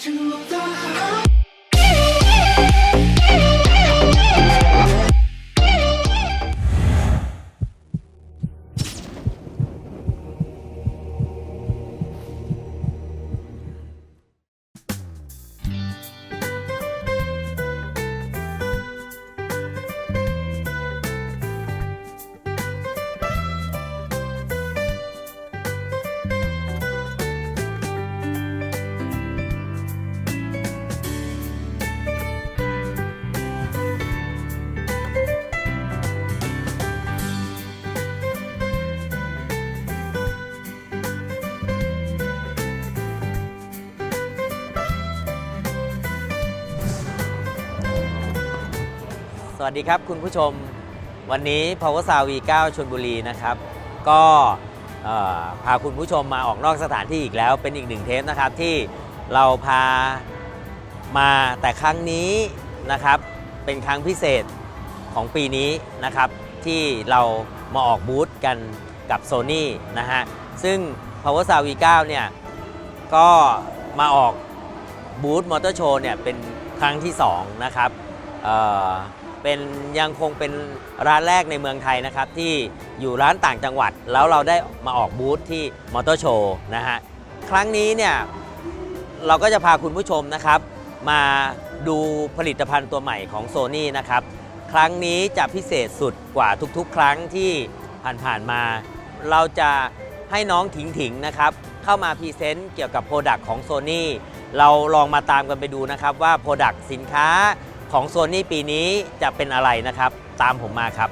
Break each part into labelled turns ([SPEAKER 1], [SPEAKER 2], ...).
[SPEAKER 1] to the. สวัสดีครับคุณผู้ชมวันนี้ Power s o u n V9 ชลบุรีนะครับ ก็พาคุณผู้ชมมาออกนอกสถานที่อีกแล้วเป็นอีกหนึ่งเทปนะครับที่เราพามาแต่ครั้งนี้นะครับเป็นครั้งพิเศษของปีนี้นะครับ ที่เรามาออกบูธกันกับ Sony นะฮะซึ่ง Power s o u n V9 เนี่ยก็มาออกบูธมอเตอร์โชว์เนี่ยเป็นครั้งที่ 2 นะครับ เป็นยังคงเป็นร้านแรกในเมืองไทยนะครับ ที่อยู่ร้านต่างจังหวัด แล้วเราได้มาออกบูธที่มอเตอร์โชว์นะฮะครั้งนี้เนี่ยเราก็จะพาคุณผู้ชมนะครับ มาดูผลิตภัณฑ์ตัวใหม่ของ Sony นะครับ ครั้งนี้จะพิเศษสุดกว่าทุกๆ ครั้งที่ผ่านๆมา เราจะให้น้องถิงถิงนะครับ เข้ามาพรีเซนต์เกี่ยวกับโปรดักต์ของ Sony เราลองมาตามกันไปดูนะครับว่าโปรดักต์สินค้า ของ Sony ปีนี้จะเป็นอะไรนะครับ ตามผมมาครับ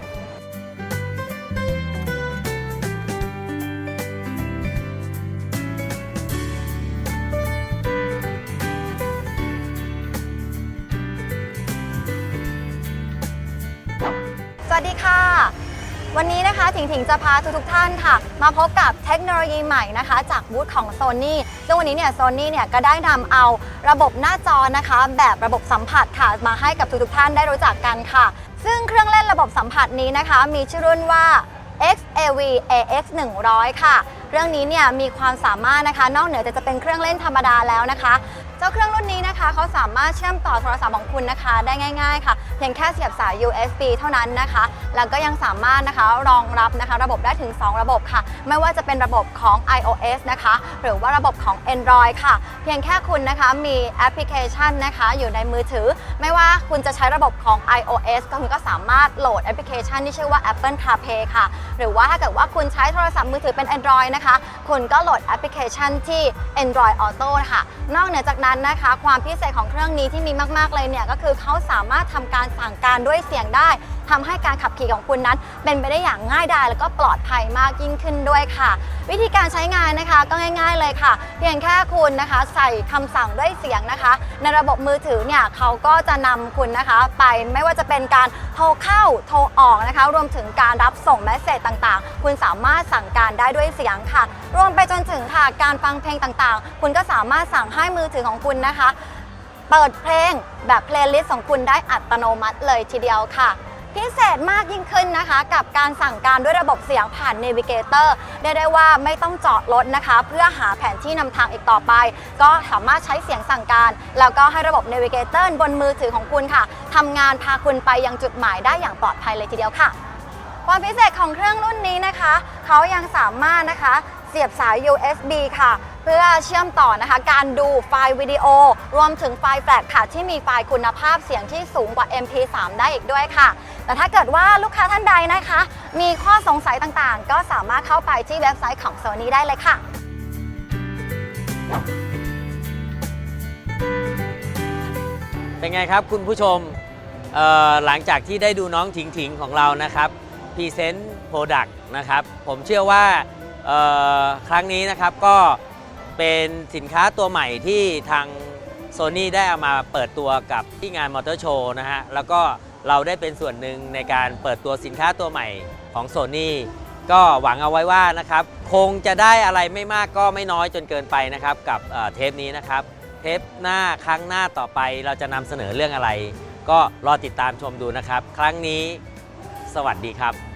[SPEAKER 2] สวัสดีค่ะ วันนี้นะคะถิงถิงจะพาทุกๆท่านค่ะ มาพบกับเทคโนโลยีใหม่นะคะ จากบูธของ Sony ซึ่ งวันนี้เนี่ยโซนี่เนี่ยก็ได้นำเอาระบบหน้าจอนะคะ แบบระบบสัมผัสค่ะมาให้กับทุกๆท่านได้รู้จักกันค่ะ ซึ่งเครื่องเล่นระบบสัมผัสนี้นะคะ มีชื่อรุ่นว่า XAV AX 100ค่ะ เรื่องนี้เนี่ยมีความสามารถนะคะ นอกเหนือจากจะเป็นเครื่องเล่นธรรมดาแล้วนะคะ เจ้าเครื่องรุ่นนี้นะคะเขาสามารถเชื่อมต่อโทรศัพท์ของคุณนะคะ ได้ง่าย ๆ ค่ะ เพียงแค่เสียบสาย USB เท่านั้นนะคะ แล้วก็ยังสามารถนะคะรองรับนะคะ ระบบได้ถึง 2 ระบบค่ะ ไม่ว่าจะเป็นระบบของ iOS นะคะ หรือว่าระบบของ Android ค่ะ เพียงแค่คุณนะคะมีแอปพลิเคชันนะคะ อยู่ในมือถือ ไม่ว่าคุณจะใช้ระบบของ iOS ก็คุณก็สามารถโหลดแอปพลิเคชันที่ชื่อว่า Apple CarPlay ค่ะ หรือว่าถ้าเกิดว่าคุณใช้โทรศัพท์มือถือเป็น Android นะคะ คุณก็โหลดแอปพลิเคชันที่ Android Auto ค่ะ นอกเหนือจากนั้นนะคะ ความพิเศษของเครื่องนี้ที่มีมาก ๆ เลยเนี่ยก็คือเขาสามารถทำการสั่งการด้วยเสียงได้ ทำให้การขับขี่ของคุณนั้น เป็นไปได้อย่างง่ายดายแล้วก็ปลอดภัยมากยิ่งขึ้นด้วยค่ะ วิธีการใช้งานนะคะก็ง่าย ๆเลยค่ะ เพียงแค่คุณนะคะใส่คำสั่งด้วยเสียงนะคะ ในระบบมือถือเนี่ยเขาก็จะนำคุณนะคะไปไม่ว่าจะเป็นการโทรเข้าโทรออกนะคะ รวมถึงการรับส่งแมสเซจต่างๆ คุณสามารถสั่งการได้ด้วยเสียงค่ะ รวมไปจนถึงค่ะการฟังเพลงต่างๆ คุณก็สามารถสั่งให้มือถือของคุณนะคะ เปิดเพลงแบบเพลย์ลิสต์ของคุณได้อัตโนมัติเลยทีเดียวค่ะ พิเศษมากยิ่งขึ้นนะคะ กับการสั่งการด้วยระบบเสียงผ่าน Navigator ได้ได้ว่าไม่ต้องจอดรถนะคะ เพื่อหาแผนที่นำทางอีกต่อไป ก็สามารถใช้เสียงสั่งการ แล้วก็ให้ระบบ Navigator บนมือถือของคุณค่ะทำงานพาคุณไปยังจุดหมายได้อย่างปลอดภัยเลยทีเดียวค่ะความพิเศษของเครื่องรุ่นนี้นะคะ เขายังสามารถนะคะ เสียบสาย USB ค่ะ เพื่อเชื่อมต่อนะคะ การดูไฟล์วิดีโอ รวมถึงไฟล์แฟลชค่ะ ที่มีไฟล์คุณภาพเสียงที่สูงกว่า MP3 ได้อีกด้วยค่ะ แต่ถ้าเกิดว่าลูกค้าท่านใดนะคะ มีข้อสงสัยต่างๆ ก็สามารถเข้าไปที่เว็บไซต์ของ Sony ได้เลยค่ะ
[SPEAKER 1] เป็นไงครับคุณผู้ชมหลังจากที่ได้ดูน้องถิงถิงของเรานะครับพรีเซนต์โปรดักต์นะครับ ผมเชื่อว่า ครั้งนี้นะครับก็เป็นสินค้าตัวใหม่ที่ทาง Sony ได้เอามาเปิดตัวกับที่งานมอเตอร์โชว์นะฮะแล้วก็เราได้เป็นส่วนหนึ่งในการเปิดตัวสินค้าตัวใหม่ของ Sony ก็หวังเอาไว้ว่านะครับ คงจะได้อะไรไม่มากก็ไม่น้อยจนเกินไปนะครับ กับเเทปนี้นะครับ เทปหน้าครั้งหน้าต่อไปเราจะนำเสนอเรื่องอะไร ก็รอติดตามชมดูนะครับ ครั้งนี้ สวัสดีครับ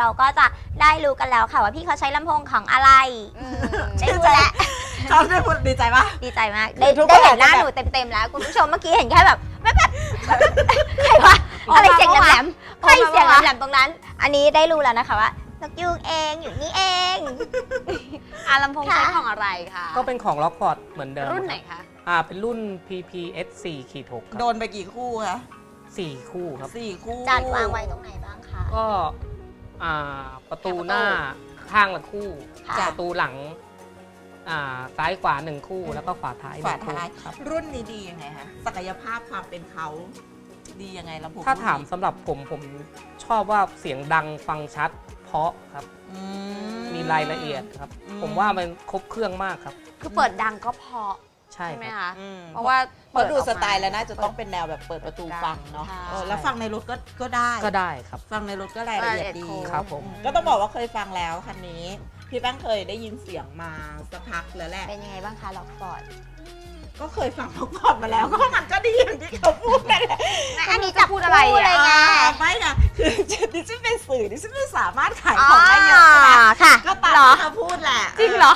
[SPEAKER 3] เราก็จะได้รู้กันแล้วค่ะว่าพี่เขาใช้ลำโพงของอะไรได้รู้แล้ว
[SPEAKER 4] ชอบได้พูดดีใจปะ
[SPEAKER 3] ดีใจมาก ได้
[SPEAKER 4] ทุกคน
[SPEAKER 3] ได้เห็นหน้า
[SPEAKER 4] อาจจะ
[SPEAKER 3] หนูเต็มๆแล้วคุณผู้ชมเมื่อกี้เห็นแค่แบบแป๊บๆใครวะอะไรเสียงแหลมๆใครเสียงแหลมๆตรงนั้น อันนี้ได้รู้แล้วนะคะว่านกยูงเองอยู่นี่เอง
[SPEAKER 2] อะลำโพง
[SPEAKER 3] ค่ะ
[SPEAKER 2] ใช้ของอะไรคะ
[SPEAKER 5] ก็เป็นของล็อกฟอร์ดเหมือนเดิม
[SPEAKER 2] รุ่นไหน
[SPEAKER 5] ครับ
[SPEAKER 2] คะ
[SPEAKER 5] อ่าเป็นรุ่น PPS 4ขีด6ค
[SPEAKER 4] โด
[SPEAKER 5] รับ
[SPEAKER 4] นไปกี่คู่คะ
[SPEAKER 5] สี่คู่ครับ
[SPEAKER 4] สี่คู่
[SPEAKER 3] จัดวางไว้ตรงไหนบ้างคะ
[SPEAKER 5] ก็ อ่าประตูหน้าข้างละคู่
[SPEAKER 3] ค่ะ
[SPEAKER 5] ประตูหลัง อ่าซ้ายขวาหนึ่งคู่ แล้วก็ฝาท้ายห
[SPEAKER 4] ฝา
[SPEAKER 5] นึ่งคู่
[SPEAKER 4] ท้าย
[SPEAKER 5] ครับ
[SPEAKER 4] รุ่นนี้ดียังไงคะศักยภาพความเป็นเขาดียังไงลำโพง
[SPEAKER 5] ถ้าถามสำหรับผมผมชอบว่าเสียงดังฟังชัด เพราะครับ
[SPEAKER 4] อื
[SPEAKER 5] มีรายละเอียดครับ
[SPEAKER 4] อืม
[SPEAKER 5] ผมว่ามันครบเครื่องมากครับ
[SPEAKER 2] คือเปิดดังก็เพอ
[SPEAKER 5] ใช่
[SPEAKER 2] ใช่ไหม
[SPEAKER 5] ครับ
[SPEAKER 2] คะ
[SPEAKER 4] อืม
[SPEAKER 2] เพราะว่า
[SPEAKER 4] เพราะดู
[SPEAKER 2] ออก
[SPEAKER 4] ส
[SPEAKER 2] มา
[SPEAKER 4] ไตล์แล้วน่าจะต้องเป็นแนวแบบเปิดประตูฟังเนาะ
[SPEAKER 2] ใช่
[SPEAKER 4] เออแล้วฟังในรถก็ก็ได้
[SPEAKER 5] ก็ได้ครับ
[SPEAKER 4] ฟังในรถก็รายละเอียดดี
[SPEAKER 2] รายละเอียดครบ
[SPEAKER 5] ครับผม
[SPEAKER 4] ก็ต้องบอกว่าเคยฟังแล้วคันนี้ พี่แป้งเคยได้ยินเสียงมาสักพักแล้วแหละ
[SPEAKER 3] เป็นยังไงบ้างคะล็อกฟอร์ด
[SPEAKER 4] ก็เคยฟังเขาก่อนมาแล้ว ก็มันก็ดีอย่างที่เขาพูดนั่นแหละ
[SPEAKER 3] อันนี้จะพูดอะไร
[SPEAKER 2] พูดอะไร
[SPEAKER 3] เลยไง
[SPEAKER 4] อ่าไม่ค่ะคือดิฉันเป็นสื่อดิฉันไม่สามารถขายของได้เยอะใช่ไหม
[SPEAKER 3] ค่ะ
[SPEAKER 4] ก็ตาม
[SPEAKER 3] เหรอ
[SPEAKER 4] ที่เขาพูดแหละ
[SPEAKER 2] จริงเหรอ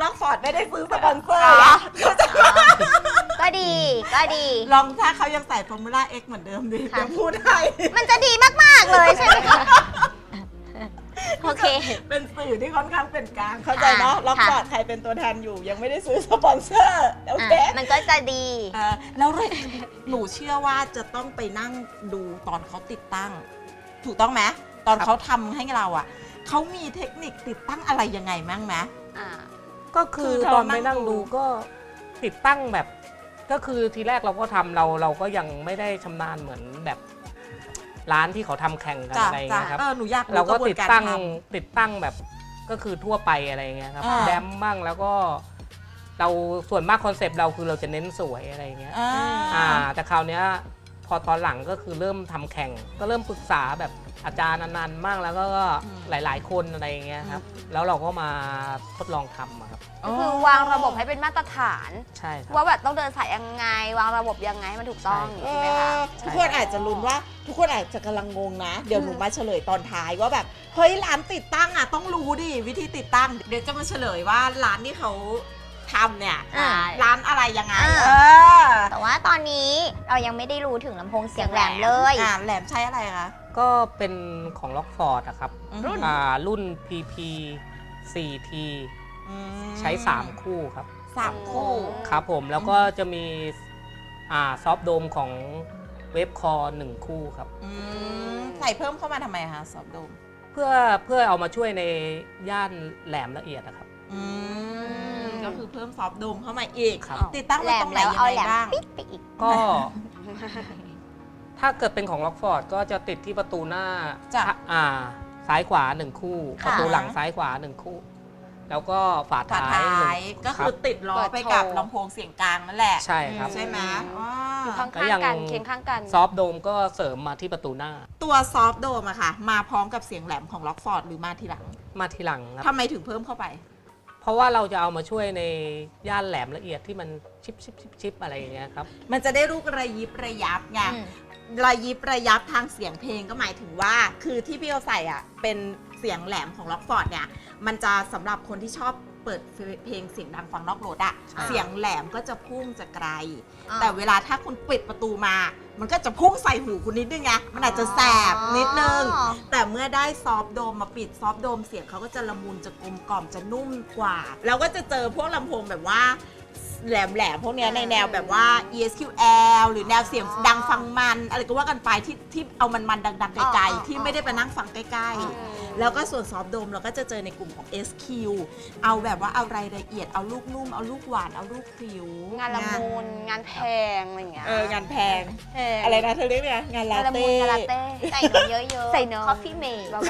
[SPEAKER 4] ล็อกฟอร์ดไม่ได้ซื้อสปอนเซอร์
[SPEAKER 2] อ๋อ
[SPEAKER 4] อะ
[SPEAKER 3] ก็ดีก็ดี
[SPEAKER 4] ลองถ้าเขายังใส่ฟอร์มูล่าเอ็กเหมือนเดิมดิ
[SPEAKER 3] ค่ะ
[SPEAKER 4] เดี๋ยวพูดให้
[SPEAKER 3] มันจะดีมาก ๆ เลยใช่ไหมคะโอเค
[SPEAKER 4] เป็นสื่อที่ค่อนข้างเป็นกลางเข้าใจเนาะ
[SPEAKER 3] ค่ะ
[SPEAKER 4] ล็อกฟอร์ดใครเป็นตัวแทนอยู่ ยังไม่ได้ซื้อสปอนเซอร์โอเค
[SPEAKER 3] อะมันก็จะดี
[SPEAKER 4] เออแล้วเลยหนูเชื่อว่าจะต้องไปนั่งดูตอนเขาติดตั้ง ถูกต้องไหมตอนเขาทำให้เราอะเขามีเทคนิคติดตั้งอะไรยังไงมั่งไหม
[SPEAKER 2] อ่า
[SPEAKER 5] ก็คือ
[SPEAKER 4] คือเรา
[SPEAKER 5] ตอนไป
[SPEAKER 4] นั่
[SPEAKER 5] นั่
[SPEAKER 4] ง
[SPEAKER 5] ง
[SPEAKER 4] ดู
[SPEAKER 5] ดูก็ติดตั้งแบบ ก็คือทีแรกเราก็ทำเราเราก็ยังไม่ได้ชำนาญเหมือนแบบร้านที่เขาทำแข่งกัน
[SPEAKER 4] จ้ะ
[SPEAKER 5] อะไรอย่าง
[SPEAKER 4] จ้ะ
[SPEAKER 5] เงี้ยครับ
[SPEAKER 4] เออหนูอยาก
[SPEAKER 5] เราก็
[SPEAKER 4] ระบวน
[SPEAKER 5] ติดตั้งา
[SPEAKER 4] รท
[SPEAKER 5] ติดตั้งแบบก็คือทั่วไปอะไรอย่างเงี้ยครับ
[SPEAKER 4] อ่า
[SPEAKER 5] แดมบ้างแล้วก็ เราส่วนมากคอนเซปต์เราคือเราจะเน้นสวยอะไรอย่างเงี้ยำ
[SPEAKER 4] อ่า
[SPEAKER 5] อ่าแต่คราวเนี้ย พอตอนหลังก็คือเริ่มทำแข่ง ก็เริ่มปรึกษาแบบอาจารย์นานๆมากแล้วก็หลาย ๆ คนอะไรอย่างเงี้ยครับ แล้วเราก็มาทดลองทำอะครับ
[SPEAKER 2] ก็คือวางระบบให้เป็นมาตรฐาน
[SPEAKER 5] ใช่ครับ
[SPEAKER 2] ว่าแบบต้องเดินสายยังไง วางระบบยังไงให้มันถูกต้อง
[SPEAKER 4] เอ
[SPEAKER 2] ใช่ไหมคะ
[SPEAKER 4] อทุกคนอาจจะลุ้นว่า ทุกคนอาจจะกำลังงงนะ เดี๋ยวหนูมาเฉลยตอนท้ายว่าแบบ เฮ้ยร้านติดตั้งอะต้องรู้ดิวิธีติดตั้ง เดี๋ยวจะมาเฉลยว่าร้านที่เขา ทำเนี่ย
[SPEAKER 3] อ่า
[SPEAKER 4] ร้านอะไรยังไง
[SPEAKER 3] อ่า
[SPEAKER 4] เออ
[SPEAKER 3] แต่ว่าตอนนี้เรายังไม่ได้รู้ถึงลำโพงเสียงแหลมเลย
[SPEAKER 4] อ่าแหลมใช้อะไรคะ
[SPEAKER 5] ก็เป็นของล็อกฟอร์ดอะครับ
[SPEAKER 4] รุ่น
[SPEAKER 5] อ่ารุ่น PP 4T ใช้ 3 คู่ครับ
[SPEAKER 4] สามคู่
[SPEAKER 5] ครับผมแล้วก็จะมีอ่าซอฟต์โดมของเวฟคอร์หนึ่งคู่ครับ
[SPEAKER 4] อืมใส่เพิ่มเข้ามาทำไมคะสอบโดม
[SPEAKER 5] เพื่อเพื่อเอามาช่วยในย่านแหลมละเอียดนะครับ
[SPEAKER 4] อืมก็ คือเพิ่มซอฟต์โดมเข้ามาอีก
[SPEAKER 5] ครับ
[SPEAKER 4] ติดตั้ง
[SPEAKER 3] แหล
[SPEAKER 4] ไว้ต
[SPEAKER 3] ม
[SPEAKER 4] รงไหน
[SPEAKER 3] แล้ว
[SPEAKER 4] ยัง
[SPEAKER 3] เอา
[SPEAKER 4] ไง
[SPEAKER 3] แหลม
[SPEAKER 4] บ้าง
[SPEAKER 3] ปิ๊กไปอีก
[SPEAKER 5] ก็ ถ้าเกิดเป็นของล็อกฟอร์ดก็จะติดที่ประตูหน้า
[SPEAKER 4] จ้ะ
[SPEAKER 5] อ่า ซ้ายขวาหนึ่งคู่
[SPEAKER 3] ค่ะ
[SPEAKER 5] ประตูหลังซ้ายขวาหนึ่งคู่ แล้วก็ฝา
[SPEAKER 4] ฝา
[SPEAKER 5] ท้ายหนึ่
[SPEAKER 4] ท้าย
[SPEAKER 5] ง
[SPEAKER 4] ก็
[SPEAKER 5] ครั
[SPEAKER 4] คื
[SPEAKER 5] บ
[SPEAKER 4] อติดล้อ
[SPEAKER 2] เปิด
[SPEAKER 4] ไปกับ
[SPEAKER 2] โชว์
[SPEAKER 4] ลำโพงเสียงกลางนั่นแหละ
[SPEAKER 5] ใช่ครับ
[SPEAKER 4] ใช่ไหมอ๋อ
[SPEAKER 2] อยู่ข้าง
[SPEAKER 5] แล้วยัง
[SPEAKER 2] ๆกันเคียงข้างกัน
[SPEAKER 5] ซอฟต์โดมก็เสริมมาที่ประตูหน้า
[SPEAKER 4] ตัวซอฟต์โดมอะค่ะ มาพร้อมกับเสียงแหลมของล็อกฟอร์ดหรือมาทีหลัง
[SPEAKER 5] มาทีหลังครับ
[SPEAKER 4] ทำไมถึงเพิ่มเข้าไป
[SPEAKER 5] เพราะว่าเราจะเอามาช่วยในย่านแหลมละเอียดที่มันชิปชิปชิปชิปอะไรอย่างเงี้ยครับ
[SPEAKER 4] มันจะได้รูประยิบระยับไง
[SPEAKER 3] อืม
[SPEAKER 4] ระยิบระยับทางเสียงเพลงก็หมายถึงว่า คือที่พี่เอาใส่อะเป็นเสียงแหลมของล็อกฟอร์ดเนี่ย มันจะสำหรับคนที่ชอบ เปิดเพลงเสียงดังฟังนอกรถอะ
[SPEAKER 5] ใช่
[SPEAKER 4] เสียงแหลมก็จะพุ่งจะไกล
[SPEAKER 3] อ่า
[SPEAKER 4] แต่เวลาถ้าคุณปิดประตูมา มันก็จะพุ่งใส่หูคุณนิดนึงไง มันอาจจะแสบนิดนึง
[SPEAKER 3] อ๋อ
[SPEAKER 4] แต่เมื่อได้ซอฟต์โดมมาปิดซอฟต์โดมเสียงเขาก็จะละมุนจะกลมกล่อมจะนุ่มกว่า แล้วก็จะเจอพวกลำโพงแบบว่า แหลมแหลมๆพวกเนี้ยในแนวแบบว่า ESQL หรือแนวเสียงดังฟังมัน อะไรก็ว่ากันไปที่ที่เอามันมันๆดังๆ ไกล
[SPEAKER 3] อ๋อ
[SPEAKER 4] ๆที่ไม่ได้ไปนั่งฟังใกล้
[SPEAKER 3] อืม
[SPEAKER 4] ๆ แล้วก็ส่วนซอฟต์โดมเราก็จะเจอในกลุ่มของ SQ เอาแบบว่าเอารายละเอียดเอาลูกนุ่มเอาลูกหวานเอาลูกผิว
[SPEAKER 2] งานละมุนงานแพงอะไรอย่างเงี้ย
[SPEAKER 4] เอองานแพง
[SPEAKER 2] แพง
[SPEAKER 4] อะไรนะเธอเรียกเนี่ยงานลางา
[SPEAKER 2] นละมุ
[SPEAKER 4] เต้
[SPEAKER 2] นงานลาเต้
[SPEAKER 3] ใส่นมเยอะๆ
[SPEAKER 2] ใส่นม
[SPEAKER 3] คอฟฟี่เมด
[SPEAKER 2] เบา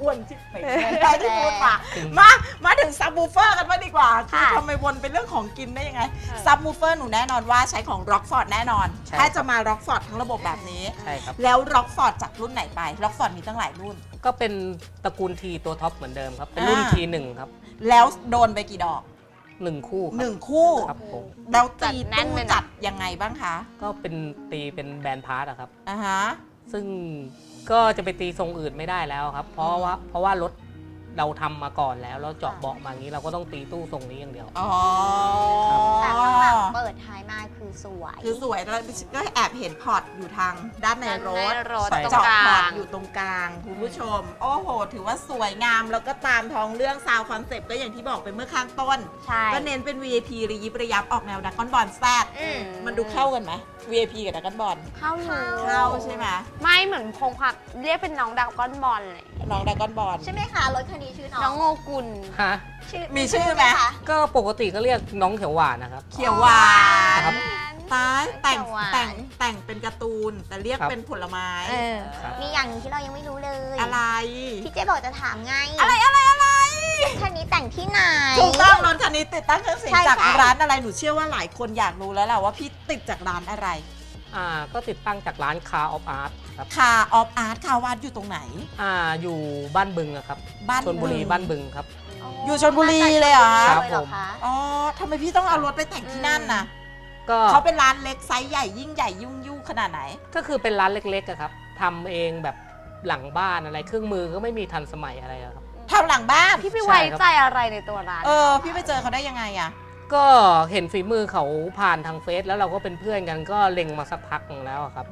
[SPEAKER 4] อ้วนชิบไปได้ที่พูดมามามาถึงซับบูเฟอร์กันมางดีกว่าคือ
[SPEAKER 3] ค่ะ
[SPEAKER 4] ทำไมวนเป็นเรื่องของกินได้ยังไง
[SPEAKER 2] ค่ะ
[SPEAKER 4] ซับบูเฟอร์หนูแน่นอนว่าใช้ของ Rockford แน่นอน
[SPEAKER 5] ใช่
[SPEAKER 4] ถ้าจะมา Rockford ทั้งระบบแบบนี้
[SPEAKER 5] ใช่ครับ
[SPEAKER 4] แล้ว Rockford จากรุ่นไหนไป Rockford มีตั้งหลายรุ่น
[SPEAKER 5] ก็เป็นตระกูลทีตัวท็อปเหมือนเดิมครับ เป็นรุ่น
[SPEAKER 4] อ่า
[SPEAKER 5] ทีหนึ่งครับ
[SPEAKER 4] แล้วโดนไปกี่ดอก
[SPEAKER 5] หนึ่งคู่ครับ
[SPEAKER 4] หนึ่งคู่
[SPEAKER 5] ครับผม
[SPEAKER 4] แล้ว
[SPEAKER 2] จัด
[SPEAKER 4] ตี
[SPEAKER 2] แน่น
[SPEAKER 4] ตู้
[SPEAKER 2] เลยนะ
[SPEAKER 4] จัดยังไงบ้างคะ
[SPEAKER 5] ก็เป็นตีเป็นแบรนด์พาร์ทอะครับ
[SPEAKER 4] อ่าฮะ
[SPEAKER 5] ซึ่งก็จะไปตีทรงอื่นไม่ได้แล้วครับ เพราะว่าเพราะว่ารถ เราทำมาก่อนแล้วแล้วเจาะเบาะมาอย่างนี้เราก็ต้องตีตู้ทรงนี้อย่างเดียว
[SPEAKER 4] อ๋อ
[SPEAKER 3] แต่ข้างหลังเปิดท้ายมาคือสวย
[SPEAKER 4] คือสวยแล้วก็แอบเห็นพอร์ตอยู่ทางด้านในรถ
[SPEAKER 6] รถ
[SPEAKER 5] ใช่
[SPEAKER 6] ตรง
[SPEAKER 4] เจาะ
[SPEAKER 6] กล
[SPEAKER 4] พอร์ตา
[SPEAKER 6] ง
[SPEAKER 4] อยู่ตรงกลางคุณผู้ชม โอ้โห ถือว่าสวยงามแล้วก็ตามท้องเรื่องซาวคอนเซปต์ก็อย่างที่บอกไปเมื่อข้างต้น
[SPEAKER 3] ใช่
[SPEAKER 4] ก็เน้นเป็น VIP ระยิบระยับออกแนวดักกอนบอลแซด
[SPEAKER 3] อืม
[SPEAKER 4] มันดูเข้ากันไหม VIP กับดักกอนบอล
[SPEAKER 6] เข้าอยู่
[SPEAKER 4] เข้าใช่ไหม
[SPEAKER 6] ไม่เหมือนคงความเรียกเป็นน้องดาวก้อนบอลเลย
[SPEAKER 4] น้องดักกอนบอล
[SPEAKER 3] ใช่ไหมคะรถคันนี้ชื่อน้อง
[SPEAKER 6] น้องโงกุล
[SPEAKER 5] ฮะ
[SPEAKER 4] มีชื่อไหม
[SPEAKER 3] คะ
[SPEAKER 5] ก็ปกติก็เรียกน้องเขียวหวานนะครับ
[SPEAKER 4] เขียวหวาน
[SPEAKER 5] ครับ
[SPEAKER 4] ตายแต่ง
[SPEAKER 3] เขียวหวาน
[SPEAKER 4] แต่งแต่งเป็นการ์ตูนแต่เรียก
[SPEAKER 5] ครับ
[SPEAKER 4] เป็นผลไม้
[SPEAKER 3] เออ
[SPEAKER 5] ครับ
[SPEAKER 3] มีอย่างที่เรายังไม่รู้เลย
[SPEAKER 4] อะไร
[SPEAKER 3] พี่เจ๊บอกจะถามไง
[SPEAKER 4] อะไรอะไรอะไร
[SPEAKER 3] คันนี้แต่งที่ไหน
[SPEAKER 4] ถูกต้องรถคันนี้ติดตั้งเครื่องเสียง
[SPEAKER 3] ใช่
[SPEAKER 4] จาก
[SPEAKER 3] ค่ะ
[SPEAKER 4] ร้านอะไรหนูเชื่อว่าหลายคนอยากรู้แล้วแหละว่าพี่ติดจากร้านอะไร
[SPEAKER 5] อ่าก็ติดตั้งจากร้านคาออฟอาร์ตครับ
[SPEAKER 4] คาออฟอาร์ตคาวาดอยู่ตรงไหน
[SPEAKER 5] อ่าอยู่บ้านบึงอะครับ
[SPEAKER 4] บ้าน
[SPEAKER 5] ชนบุรี
[SPEAKER 4] บึง
[SPEAKER 5] บ้านบึงครับ
[SPEAKER 4] อยู่ชลบุรีเลยเหรอ
[SPEAKER 5] ครับ
[SPEAKER 3] เลยเหรอคะ
[SPEAKER 4] อ๋อทำไมพี่ต้องเอารถไปแต่งที่นั่นนะ
[SPEAKER 5] ก็
[SPEAKER 4] เขาเป็นร้านเล็กไซส์ใหญ่ยิ่งใหญ่ยุ่งยุ่งขนาดไหน
[SPEAKER 5] ก็คือเป็นร้านเล็กๆอะครับทำเองแบบหลังบ้านอะไรเครื่องมือก็ไม่มีทันสมัยอะไรอะครับ
[SPEAKER 4] ทำหลังบ้าน
[SPEAKER 6] พี่ไป
[SPEAKER 5] ใช่
[SPEAKER 6] ไว้
[SPEAKER 5] ครับ
[SPEAKER 6] ใจอะไรในตัวร้าน
[SPEAKER 4] เออ พี่ไปเจอเขาได้ยังไงอะ
[SPEAKER 5] ก็เห็นฝีมือเขาผ่านทางเฟซแล้วเราก็เป็นเพื่อนกันก็เล็งมาสักพักหนึ่งแล้วอะครับ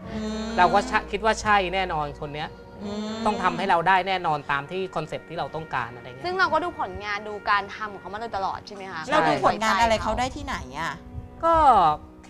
[SPEAKER 5] เราก็ชะคิดว่าใช่แน่นอนคนเนี้ย
[SPEAKER 4] ม
[SPEAKER 5] ต้องทำให้เราได้แน่นอนตามที่คอนเซ็ปต์ที่เราต้องการอะไรเงี้ย
[SPEAKER 6] ซึ่งเราก็ดูผลงานดูการทำของเขามาโดยตลอดใช่ไหมคะ
[SPEAKER 4] เราดู
[SPEAKER 5] ใช่
[SPEAKER 4] ผลงานอะไรเขาได้ที่ไหนอะ
[SPEAKER 5] ก็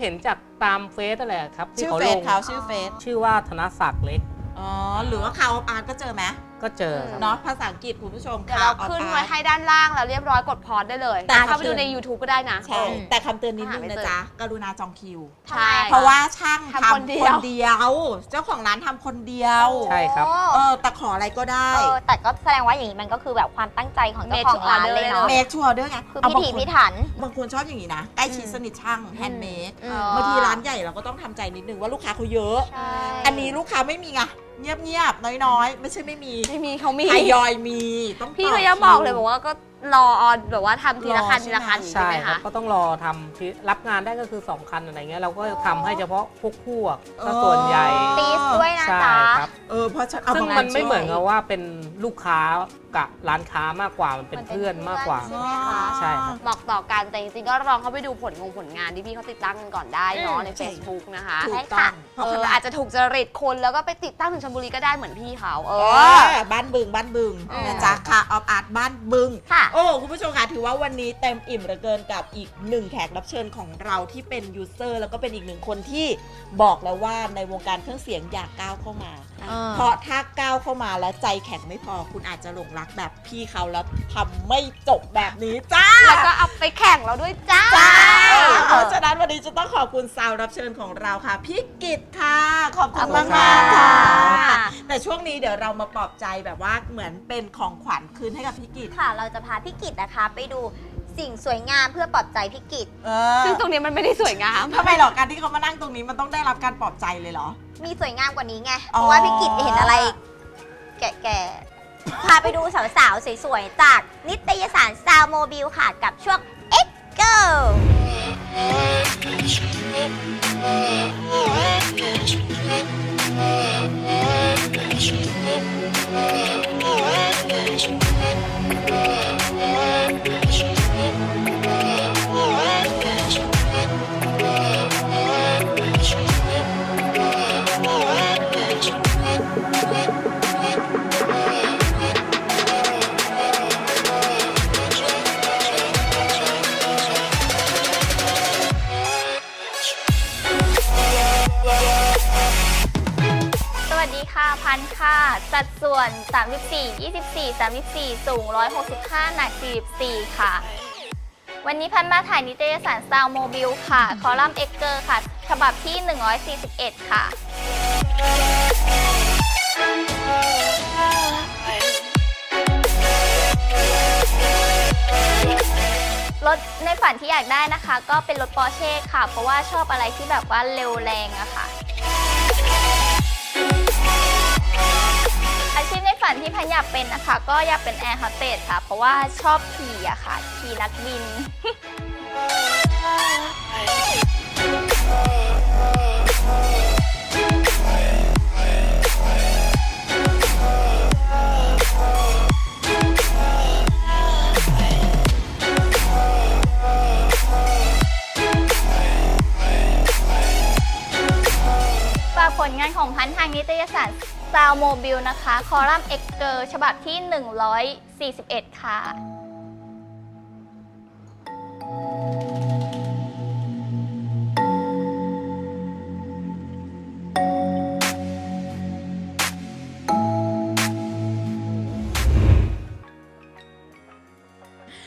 [SPEAKER 5] เห็นจากตามเฟซนั่นแหละครับ ที่
[SPEAKER 4] ชื่อ
[SPEAKER 5] เขา
[SPEAKER 4] เฟ
[SPEAKER 5] ล
[SPEAKER 4] ซ
[SPEAKER 5] ง
[SPEAKER 4] เขาชื่อเฟซ
[SPEAKER 5] ชื่อว่าธนศักดิ์เล็ก
[SPEAKER 4] อ๋อ หรือว่าคาออฟอาร์ตก็เจอไหม
[SPEAKER 5] ก็เจอครับ
[SPEAKER 4] เนาะภาษาอังกฤษคุณผู้ชม
[SPEAKER 6] เดี๋ยวเรา
[SPEAKER 4] Car of
[SPEAKER 6] ขึ้น
[SPEAKER 4] Art
[SPEAKER 6] ไว้ให้ด้านล่างแล้วเรียบร้อยกดพอดได้เลย
[SPEAKER 4] แต่
[SPEAKER 6] เข้าไปดู
[SPEAKER 4] คือ
[SPEAKER 6] ใน YouTube ก็ได้นะ
[SPEAKER 4] ใช่แต่คำเตือนนิดนึง
[SPEAKER 6] หาไม่
[SPEAKER 4] นะ
[SPEAKER 6] เจอ
[SPEAKER 4] จ๊ะกรุณาจองคิว
[SPEAKER 6] ใช่
[SPEAKER 4] เพราะว่าช่าง
[SPEAKER 6] ทำ
[SPEAKER 4] ทำ
[SPEAKER 6] คนเดี
[SPEAKER 4] ค
[SPEAKER 6] ยว
[SPEAKER 4] นเดียวเจ้าของร้านทำคนเดียว
[SPEAKER 5] ใช่ครับ
[SPEAKER 4] เออ แต่ขออะไรก็ได้
[SPEAKER 3] เออแต่ก็แสดงว่าอย่างนี้มันก็คือแบบความตั้งใจของเจ้า
[SPEAKER 6] Made
[SPEAKER 3] ข
[SPEAKER 6] to
[SPEAKER 3] องร้าน
[SPEAKER 6] order
[SPEAKER 3] เลยเนาะ
[SPEAKER 4] เมคชัวร์ด้วยไง
[SPEAKER 3] คือ
[SPEAKER 4] เอา
[SPEAKER 3] พิ
[SPEAKER 4] บาง
[SPEAKER 3] ถี
[SPEAKER 4] คน
[SPEAKER 3] พิถัน
[SPEAKER 4] บางคนชอบอย่างนี้นะ ใกล้ชิดสนิทช่างแฮนด์เมด
[SPEAKER 3] อืม
[SPEAKER 4] บางทีร้านใหญ่เราก็ต้องทำใจนิดนึงว่าลูกค้าเขาเยอะ
[SPEAKER 3] ใช่
[SPEAKER 4] อันนี้ลูกค้าไม่มีไง เงียบๆน้อยๆ ไม่ใช่ไม่มี
[SPEAKER 6] ไม่มีเขามี
[SPEAKER 4] ทยอยมีต้อง
[SPEAKER 6] พี่
[SPEAKER 4] ต่
[SPEAKER 6] เขายัง
[SPEAKER 4] คิว
[SPEAKER 6] บอกเลยบอกว่าก็รอออนแบบว่าทำทีละคัน
[SPEAKER 4] รอใช่
[SPEAKER 6] ทีละคัน
[SPEAKER 4] ไหม
[SPEAKER 6] ใช่
[SPEAKER 5] ใช่
[SPEAKER 6] ไหม
[SPEAKER 5] ครับ
[SPEAKER 6] คะ
[SPEAKER 5] ก็ต้องรอทำที่รับงานได้ก็คือ 2 คันอะไรเงี้ยเราก็ทำให้เฉพาะพวกพวกก็ส่วนใหญ่
[SPEAKER 3] ตีสด้วยนะ
[SPEAKER 5] ใช่
[SPEAKER 3] จ๊ะ
[SPEAKER 5] ครับ
[SPEAKER 4] เออเพราะฉันเอา
[SPEAKER 5] ซึ่ง
[SPEAKER 4] บา
[SPEAKER 5] มันไม่
[SPEAKER 4] ช่วย
[SPEAKER 5] เหมือนกับว่าเป็นลูกค้า กับร้านค้ามากกว่ามันเป็นเพื่อนมากกว่า
[SPEAKER 3] ใช่ไหมคะ
[SPEAKER 5] ใช่ครับ
[SPEAKER 6] บอกต่อกันแต่จริงๆก็ลองเข้าไปดูผลงงผลงานที่พี่เขาติดตั้งกันก่อนได้เนาะ
[SPEAKER 3] อืม
[SPEAKER 6] ใน Facebook นะคะ
[SPEAKER 4] ถู
[SPEAKER 3] ใช่
[SPEAKER 4] ก
[SPEAKER 3] ค่ะ
[SPEAKER 4] ต้องเพ
[SPEAKER 6] เอ
[SPEAKER 4] ราะ
[SPEAKER 6] อ
[SPEAKER 4] ขนา
[SPEAKER 6] อา
[SPEAKER 4] ด
[SPEAKER 6] จจะถูกจริตคนแล้วก็ไปติดตั้งถึงชลบุรีก็ได้เหมือนพี่เขาเอ
[SPEAKER 4] เอ
[SPEAKER 6] อ
[SPEAKER 4] อบ้านบึงบ้านบึง
[SPEAKER 6] อืม
[SPEAKER 4] นะจ๊ะค่ะออฟอาร์ตบ้านบึง
[SPEAKER 3] ค่ะ
[SPEAKER 4] โอ้คุณผู้ชมค่ะถือว่าวันนี้เต็มอิ่มเหลือเกินกับอีกหนึ่งแขกรับเชิญของเราที่เป็นยูเซอร์แล้วก็เป็นอีกหนึ่งคนที่บอกแล้วว่าในวงการเครื่องเสียงอยากก้าวเข้ามา เพราะถ้าก้าวเข้ามาแล้วใจแข็งไม่พอคุณอาจจะหลงรักแบบพี่เขาแล้วทำไม่จบแบบนี้จ้า
[SPEAKER 6] แล้วก็เอาไปแข่งเราด้วยจ้า
[SPEAKER 4] จ้าเพราะฉะนั้นวันนี้จะต้องขอบคุณซาวรับเชิญของเราค่ะ พี่กิตค่ะ ขอบคุณ
[SPEAKER 5] ขอบคุ
[SPEAKER 4] มาก
[SPEAKER 5] ณ
[SPEAKER 4] มากๆ
[SPEAKER 5] ครั
[SPEAKER 4] ค่ะ
[SPEAKER 5] บ
[SPEAKER 4] แต่ช่วงนี้เดี๋ยวเรามาปลอบใจแบบว่าเหมือนเป็นของขวัญคืนให้กับพี่กิต
[SPEAKER 3] ค่ะ เราจะพาพี่กิตนะคะ ไปดูสิ่งสวยงามเพื่อปลอบใจพี่กิต
[SPEAKER 4] เออ
[SPEAKER 6] ซึ่งตรงนี้มันไม่ได้สวยงาม
[SPEAKER 4] ทำไมหรอการที่เขามานั่งตรงนี้มันต้องได้รับการปลอบใจเลยเหรอ
[SPEAKER 3] มีสวยงามกว่านี้ไง เพ
[SPEAKER 4] อ๋อ
[SPEAKER 3] ราะว่าพี่กิตเห็นอะไร แก่ๆ พาไปดูสาวๆ สวยๆ จากนิตยสารซาวโมบิลค่ะ กับช่วง X Girl ส ค่ะพันค่ะสัดส่วน 34 24 34 สูง 165 หนัก 44 ค่ะ วันนี้พันมาถ่ายนิตยสารซาวโมบิลค่ะ คอลัมน์เอ็กเกอร์ค่ะ ฉบับที่ 141 ค่ะรถในฝันที่อยากได้นะคะ ก็เป็นรถปอร์เช่ค่ะ เพราะว่าชอบอะไรที่แบบว่าเร็วแรงอะค่ะ ที่พันอยากเป็นนะคะ ก็อยากเป็นแอร์ฮอสเตสค่ะ เพราะว่าชอบขี่อะค่ะ ขี่นักบิน
[SPEAKER 7] ฝากผ
[SPEAKER 8] ลงานของพันทางนิตยสาร Sound Mobile นะคะ คอลัมน์เอ็กเกอร์ฉบับที่ 141 ค่ะ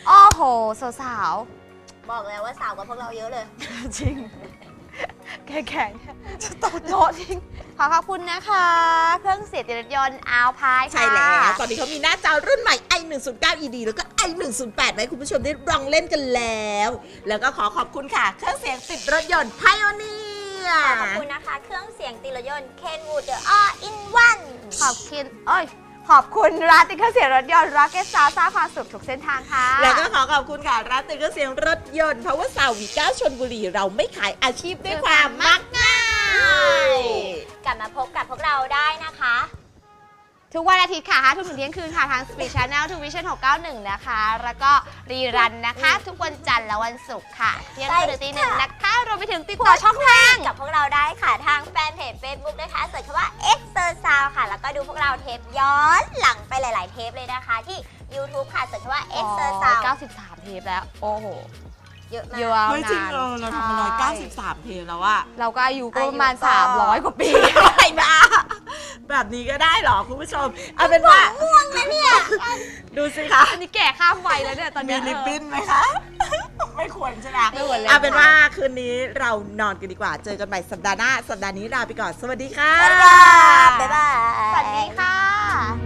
[SPEAKER 6] โอ้โห สาว
[SPEAKER 3] บอกแล้วว่าสาวกว่าพวกเราเยอะเลย
[SPEAKER 6] ๆ จริงแข็งๆจะตกโนจริง ขอขอบคุณนะคะ เครื่องเสียงติดรถยนต์อาวพายค่ะ
[SPEAKER 4] ใช่แล้ว ตอนนี้เขามีหน้าจอรุ่นใหม่ i109 ed แล้วก็ i108 ไว้คุณผู้ชมได้ลองเล่นกันแล้ว แล้วก็ขอขอบคุณค่ะ เครื่องเสียงติดรถยนต์ Pioneer
[SPEAKER 3] ขอบคุณนะคะ เครื่องเสียงติรถยนต์ Kenwood The All in One
[SPEAKER 6] ขอบคุณเอ้ยขอบคุณร้านติดเครื่องเสียงรถยนต์ Rocket Sound สร้างความสุขทุกเส้นทางค่ะ
[SPEAKER 4] แล้วก็ขอขอบคุณค่ะ ร้านติดเครื่องเสียงรถยนต์เพราะว่าสาววีก้าชนบุรี เราไม่ขายอาชีพด้วยความมักง่าย
[SPEAKER 3] กลับมาพบกับพวกเราได้นะคะ
[SPEAKER 6] ทุกวันอาทิตย์ค่ะ5ทุ่มถึงเที่ยงคืนค่ะทาง Speed Channel ทูวิชั่น691 นะคะ แล้วก็รีรันนะคะ ทุกวันจันทร์และวันศุกร์ค่ะเที่ยงคืนถึงตีหนึ่งนะคะรวมไปถึงติดต่อช่องทาง
[SPEAKER 3] กับพวกเราได้ค่ะทางแฟนเพจ Facebook นะคะเสิร์ชคำว่า e x e r s o u n d ค่ะ แล้วก็ดูพวกเราเทปย้อนหลังไปหลาย ๆ เทปเลยนะคะที่ YouTube ค่ะเสิร์ชคำว่า e x e r s o u n d
[SPEAKER 6] 93 เทปแล้ว โอ้โห
[SPEAKER 3] เยอะมาก
[SPEAKER 6] เยอะ
[SPEAKER 4] เฮ้ยจริง
[SPEAKER 6] นาน
[SPEAKER 4] เออเราทำมาร้อยเก้าสิบสามเทปแล้วอะ
[SPEAKER 6] เราก็อายุก็ประมาณ
[SPEAKER 3] อายุก็
[SPEAKER 6] 300 กว่าปี
[SPEAKER 4] ไอ้บ้าแบบนี้ก็ได้เหรอคุณผู้ชม เอาเป็นว่าม่วงนะเนี่ย ดูสิคะ
[SPEAKER 6] อันนี้แก่ข้ามวัยแล้วเนี่ยตอน
[SPEAKER 4] มี
[SPEAKER 6] เนี้ย
[SPEAKER 4] ลิปบิ้นไหมคะ ไม่ควรใช่ไหม
[SPEAKER 6] ไม่ควรเลย
[SPEAKER 4] เอาเป็นว่าคืนนี้เรานอนกันดีกว่า เจอกันใหม่สัปดาห์หน้า สัปดาห์นี้ลาไปก่อน สวัสดีค่ะ
[SPEAKER 3] บ๊ายบาย
[SPEAKER 6] สวัสดีค่ะ